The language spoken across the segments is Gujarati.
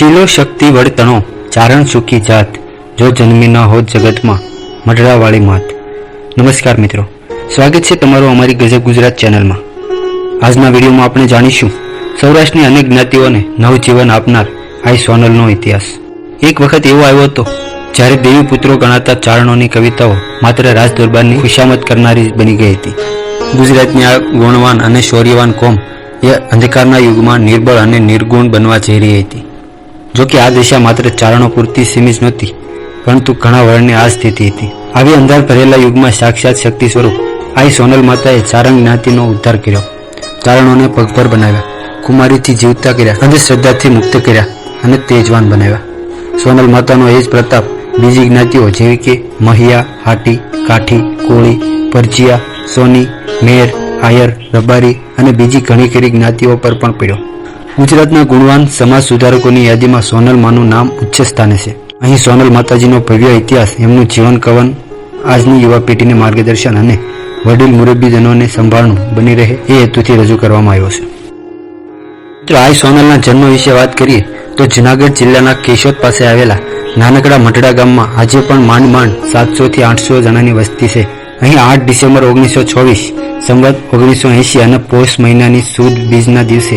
શીલો શક્તિ વળતણો ચારણ સુખી જાત, જો જન્મી ન હોત જગતમાં, મઢડાવાળી માત. નમસ્કાર મિત્રો, સ્વાગત છે તમારું અમારી ગજબ ગુજરાત ચેનલમાં. આજના વિડીયોમાં આપણે જાણીશું, સૌરાષ્ટ્રની અનેક જ્ઞાતિઓને નવજીવન આપનાર આઈ સોનલનો ઇતિહાસ. એક વખત એવો આવ્યો હતો, જ્યારે દેવી પુત્રો ગણાતા ચારણોની કવિતાઓ માત્ર રાજ દરબારની ખુશામત કરનારી બની ગઈ હતી. ગુજરાતની આ ગુણવાન અને શૌર્યવાન કોમ એ અંધકારના યુગમાં નિર્બળ અને નિર્ગુણ બનવા જઈ રહી હતી. જો કે આ દિશા માત્ર ચારણો પૂરતી સીમિત નહોતી, પરંતુ ઘણા વર્ણની આ સ્થિતિ હતી. આવી અંધાર ભરેલા યુગમાં સાક્ષાત શક્તિ સ્વરૂપ આઈ સોનલ માતાએ ચારણ જ્ઞાતિનો ઉદ્ધાર કર્યો. ચારણોને પગભર બનાવ્યા, કુમારીથી જીવતા કર્યા અંધશ્રદ્ધાથી મુક્ત કર્યા અને તેજવાન બનાવ્યા. સોનલ માતાનો એ જ પ્રતાપ બીજી જ્ઞાતિઓ જેવી કે મહિયા, હાટી, કાઠી, કોળી, પરજીયા, સોની, મેર, આયર, રબારી અને બીજી ઘણી ખરી જ્ઞાતિઓ પર પણ પડ્યો. ગુજરાતના ગુણવાન સમાજ સુધારકોની યાદીમાં સોનલ નામ ઉચ્ચ સ્થાને છે. અહીં સોનલ માતાજીનો ભવ્ય ઇતિહાસ, એમનું જીવન કવન, આજની યુવા પેઢીને માર્ગદર્શન અને વડીલ મુરબ્બીજનોને સંભાળનું બની રહે એ હેતુથી રજૂ કરવામાં આવ્યો છે. મિત્રો આઈ સોનલના જન્મ વિશે વાત કરીએ, તો જુનાગઢ જિલ્લાના કેશોદ પાસે આવેલા નાનકડા મઢડા ગામમાં આજે પણ માંડ માંડ સાતસો થી આઠસો જણાની વસ્તી છે. અહીં આઠ ડિસેમ્બર ઓગણીસો ચોવીસ સંવત ઓગણીસો એંશી અને પોષ મહિનાની સુદ બીજના દિવસે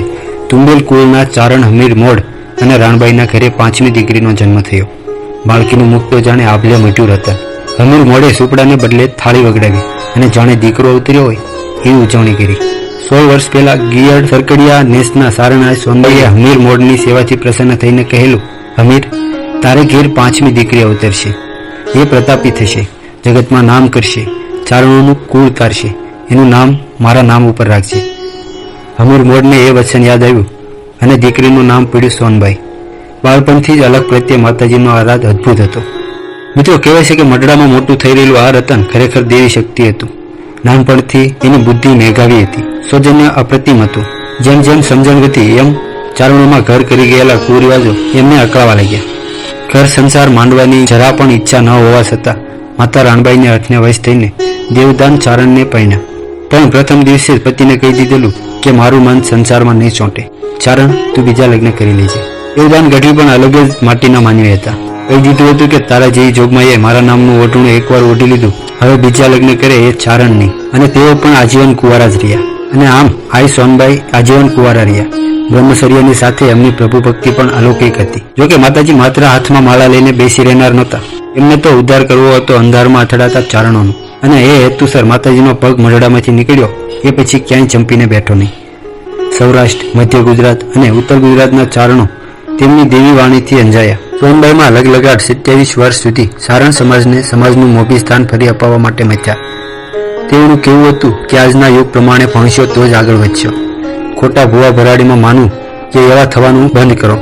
તુંબેલ કુળના ચારણ હમીર મોડ અને રાણબાઈના ઘરે પાંચમી દીકરીનો જન્મ થયો. બાળકીનું મુખ તો જાણે આભલે મટ્યું હતા. હમીર મોડે સુપડાને બદલે થાળી વગડાવી અને જાણે દીકરો ઉતર્યો હોય એવી ઉજવણી કરી. સોળ વર્ષ પહેલા ગિયડ સરકડિયા નેસના સારણાએ સોંદરીએ હમીર મોડની સેવાથી પ્રસન્ન થઈને કહેલું, હમીર, તારે ઘેર પાંચમી દીકરી અવતરશે. એ પ્રતાપી થશે. જગતમાં નામ કરશે. ચારણોનું કુળ તારશે એનું નામ મારા નામ ઉપર રાખજે. હમીર મોડને એ વચન યાદ આવ્યું અને દીકરીનું નામ પીડ્યું સોનબાઈ. બાળપણથી જ અલગ પ્રત્યે માતાજીનો આરાધ અદ્ભુત હતો. મિત્રો, કહેવાય છે કે મડડામાં મોટું થઈ રહેલું આ રતન ખરેખર દેવી શક્તિ હતું. નાનપણથી એની બુદ્ધિ મેઘાવી હતી. સૌજન્ય અપ્રતિમ હતું. જેમ જેમ સમજણ ગતી એમ ચારણોમાં ઘર કરી ગયેલા કુરિવાજો એમને અકળાવા લાગ્યા. ઘર સંસાર માંડવાની જરા પણ ઈચ્છા ન હોવા છતાં માતા રાણબાઈને અઠને વયસ થઈને દેવદાન ચારણને પહેણ્યા. પણ પ્રથમ દિવસે પતિને કહી દીધેલું કે મારું મન સંસારમાં નહીં ચોંટે. ચારણ, તું બીજા લગ્ન કરી લેજે. દેવદાન ગઢવી પણ અલગ જ માટીના માનવી હતા. કહી દીધું હતું કે તારા જેવી જોગમાએ મારા નામનું ઓટણું એકવાર ઓઢી લીધું. હવે બીજા લગ્ન કરે એ ચારણ નહીં અને તેઓ પણ આજીવન કુંવારા જ રહ્યા. અને આમ, આઈ સોનબાઈ આજીવન કુંવારા રહ્યા. બ્રહ્મચર્યની સાથે એમની પ્રભુ ભક્તિ પણ અલૌકિક હતી. જોકે માતાજી માત્ર હાથમાં માળા લઈને બેસી રહેનાર નહોતા. એમને તો ઉદ્ધાર કરવો હતો અંધારમાં અથડાતા ચારણોનો. અને એ હેતુસર માતાજીનો પગ મરડામાંથી નીકળ્યો. એ પછી ક્યાંય ચંપીને બેઠો નહીં. સૌરાષ્ટ્ર, મધ્ય ગુજરાત અને ઉત્તર ગુજરાતના ચારણો તેમની દેવી વાણીથી અંજાયા. સોનબાઈમાં અલગ લગાડ સિત્યાવીસ વર્ષ સુધી સારણ સમાજને સમાજનું મોભી સ્થાન ફરી અપાવવા માટે મચ્યા. તેઓનું કેવું હતું કે આજના યુગ પ્રમાણે ભણશો તો જ આગળ વધશો. ખોટા ભૂવા ભરાડીમાં માનવું કે એવા થવાનું બંધ કરો.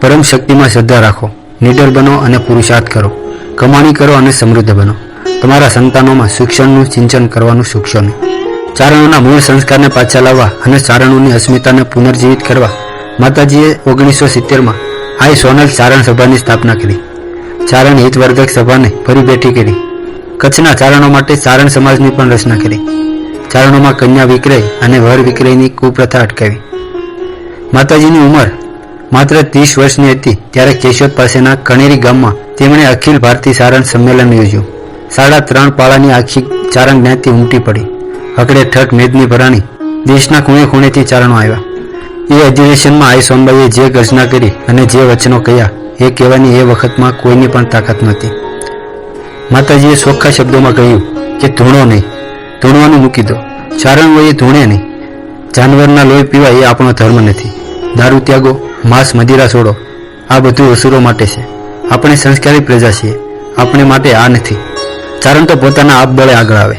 પરમ શક્તિમાં શ્રદ્ધા રાખો. નિડર બનો અને પુરુષાર્થ કરો. કમાણી કરો અને સમૃદ્ધ બનો. તમારા સંતાનોમાં શિક્ષણનું સિંચન કરવાનું નહીં. ચારણોના મૂળ સંસ્કારને પાછા લાવવા અને ચારણોની અસ્મિતાને પુનર્જીવિત કરવા માતાજીએ ઓગણીસો સિત્તેરમાં આઈ સોનલ ચારણ સભાની સ્થાપના કરી. ચારણ હિતવર્ધક સભાને ફરી બેઠી કરી. કચ્છના ચારણો માટે ચારણ સમાજની પણ રચના કરી. ચારણોમાં કન્યા વિક્રય અને વર વિક્રયની કુપ્રથા અટકાવી. માતાજીની ઉંમર માત્ર ત્રીસ વર્ષની હતી, ત્યારે કેશોદ પાસેના કણેરી ગામમાં તેમણે અખિલ ભારતીય સારણ સંમેલન યોજ્યું. સાડા ત્રણ પાળાની આખી ચારણ જ્ઞાતિ ઉમટી પડી. હકડે ઠઠ મેદની ભરાણી, દેશના ખૂણે ખૂણેથી ચારણો આવ્યા. એ અધિવેશનમાં આઈ સોનબાઈએ જે ગર્જના કરી અને જે વચનો કહ્યા એ કહેવાની એ વખતમાં કોઈની પણ તાકાત નહોતી. માતાજીએ સોખા શબ્દોમાં કહ્યું કે, ધૂણો નહીં. ધૂણવાનું મૂકી દો. ચારણ હોય એ ધૂણે નહીં. જાનવરના લોહી પીવા એ આપણો ધર્મ નથી. દારૂ ત્યાગો, માંસ મદિરા છોડો. આ બધું અસુરો માટે છે. આપણે સંસ્કારી પ્રજા છીએ. આપણે માટે આ નથી. ચારણ તો પોતાના આપબળે આગળ આવે.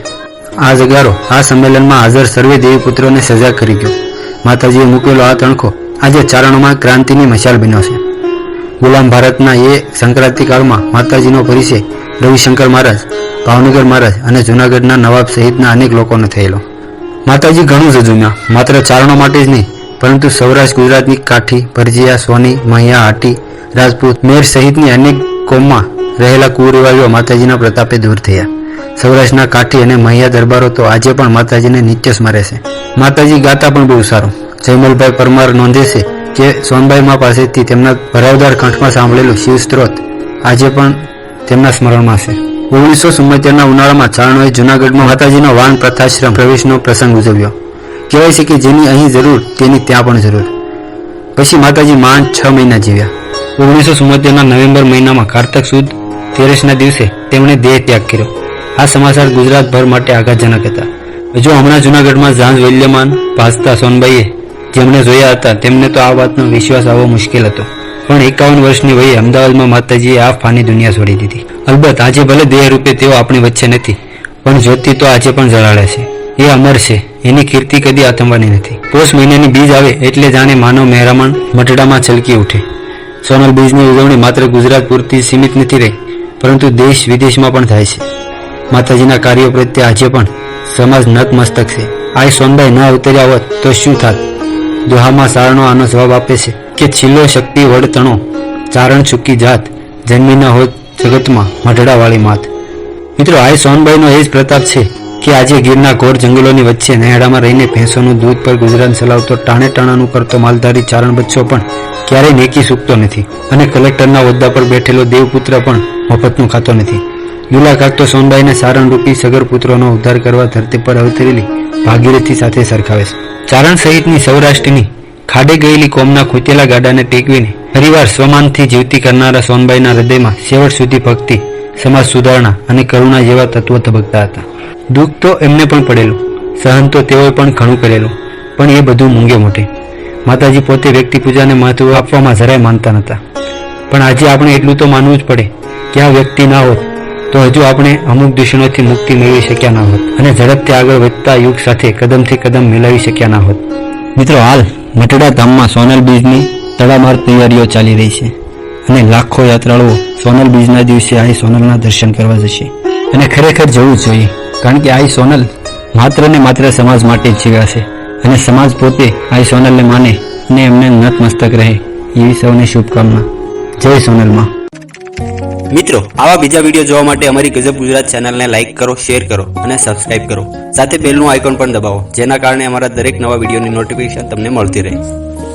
આ જગારો આ સંમેલનમાં હાજર સર્વે દેવી પુત્રોને સજા કરી ગયો. માતાજીએ મૂકેલો આ તણખો આજે ચારણોમાં ક્રાંતિની મશાલ બન્યો છે. ગુલામ ભારતના એ સંક્રાંતિ કાળમાં માતાજીનો પરિચય રવિશંકર મહારાજ, ભાવનગર મહારાજ અને જૂનાગઢના નવાબ સહિતના અનેક લોકોને થયેલો. માતાજી ઘણું જજુમ્યા માત્ર ચારણો માટે જ નહીં, પરંતુ સૌરાષ્ટ્ર, ગુજરાતની કાઠી, ભરજીયા, સોની, મહિયા, હાટી, રાજપૂત, મેર સહિતની અનેક કોમમાં રહેલા કુરિવાજો માતાજીના પ્રતાપે દૂર થયા. સૌરાષ્ટ્રના કાઠી અને મહિયા દરબારો તો આજે પણ માતાજીને નિત્ય સ્મરે છે. માતાજી ગાતા પણ બહુ સારું. જયમલભાઈ પરમાર નોંધે છે કે સોનભાઈ મા પાસેથી તેમના ભરાવદાર કંઠમાં સાંભળેલું શિવ સ્ત્રોત આજે પણ તેમના સ્મરણમાં છે. ઓગણીસો ચુમ્મોતેરના ઉનાળામાં ચારણોએ જૂનાગઢમાં માતાજીનો વાન પ્રથાશ્રમ પ્રવેશનો પ્રસંગ ઉજવ્યો. કહેવાય છે કે જેની અહીં જરૂર, તેની ત્યાં પણ જરૂર. પછી માતાજી માંડ છ મહિના જીવ્યા. ઓગણીસો ચુમ્મોતેરના નવેમ્બર મહિનામાં કારતક સુદ તેરસના દિવસે તેમણે દેહ ત્યાગ કર્યો. આ સમાચાર ગુજરાતભર માટે આઘાતજનક હતા. હજુ હમણાં જૂનાગઢમાં ઝાંઝ વલ્યમાન ભાસતા સોનબાઈએ જેમણે જોયા હતા, તેમને તો આ વાતનો વિશ્વાસ આવવો મુશ્કેલ હતો. પણ એકાવન વર્ષની વયે અમદાવાદમાં માતાજીએ આ ફાની દુનિયા છોડી દીધી. અલબત્ત આજે ભલે દેહ રૂપે તેઓ આપણી વચ્ચે નથી, પણ જ્યોતિ તો આજે પણ જળાળે છે. એ અમર છે, એની કીર્તિ કદી આથમવાની નથી. પોષ મહિનાની બીજ આવે એટલે જાણે માનવ મહેરામણ મટડામાં છલકી ઉઠે. સોનલ બીજની ઉજવણી માત્ર ગુજરાત પૂરતી સીમિત નથી રહી પરંતુ દેશ વિદેશમાં પણ થાય છે. માતાજીના કાર્યો પ્રત્યે આજે પણ સમાજ નતમસ્તક છે. આ સોનબાઈ ન અવતર્યા હોત તો શું થાત? દોહામાં સારણો આનો જવાબ આપે છે કે છિલ્લો શક્તિ વડતણો ચારણ ચૂકી જાત, જન્મી ન હોત જગતમાં મઢડાવાળી માત. મિત્રો, આ સોનબાઈનો એ જ પ્રતાપ છે કે આજે ગીરના ઘોર જંગલોની વચ્ચે નયાડામાં રહીને ભેંસોનું દૂધ પર ગુજરાન ચલાવતો ટાણે ટાણાનું કરતો માલધારી ચારણ બચ્ચો પણ ક્યારેય નેકી સૂકતો નથી અને કલેક્ટરના હોદ્દા પર બેઠેલો દેવપુત્ર પણ મફતનું ખાતો નથી. મુલાકાત તો સોનબાઈને સારણરૂપી સગર પુત્રોનો ઉદ્ધાર કરવા ધરતી પર અવતરેલી ભાગીરથી સાથે સરખાવે છે. ચારણ સહિતની સૌરાષ્ટ્રની ખાડે ગયેલી કોમના ખૂતેલા ગાડાને ટેકવીને પરિવાર સ્વમાનથી જીવતી કરનારા સોનબાઈના હૃદયમાં છેવટ સુધી ભક્તિ સમાજ સુધારણા અને કરુણા જેવા તત્વો ધબકતા હતા. દુઃખ તો એમને પણ પડેલું, સહન તો તેઓએ પણ ઘણું કરેલું, પણ એ બધું મૂંગે મોટે માતાજી પોતે વ્યક્તિ પૂજાને મહત્વ આપવામાં જરાય માનતા નહોતા. પણ આજે આપણે એટલું તો માનવું જ પડે કે આ વ્યક્તિ ના હોત, તો હજુ આપણે અમુક દૂષણોથી મુક્તિ મેળવી શક્યા ના હોત અને ઝડપથી આગળ વધતા યુગ સાથે કદમથી કદમ મિલાવી શક્યા ના હોત. મિત્રો, હાલ મટડા ધામમાં સોનલ બીજની તડામાર તૈયારીઓ ચાલી રહી છે. અને લાખો યાત્રાળુઓ સોનલ બીજના દિવસે આઈ સોનલના દર્શન કરવા જશે. અને ખરેખર જવું જોઈએ, કારણ કે આઈ સોનલ માત્ર ને માત્ર સમાજ માટે જ જીવાશે અને સમાજ પોતે આઈ સોનલને માને અને એમને નતમસ્તક રહે, એવી સૌને શુભકામના. જય સોનલમાં મિત્રો, આવા બીજા વીડિયો જોવા માટે અમારી ગજબ ગુજરાત ચેનલને લાઇક કરો, શેર કરો અને સબસ્ક્રાઇબ કરો. સાથે બેલનું આઇકોન પણ દબાવો, જેના કારણે અમારા દરેક નવા વિડીયોની નોટિફિકેશન તમને મળતી રહે.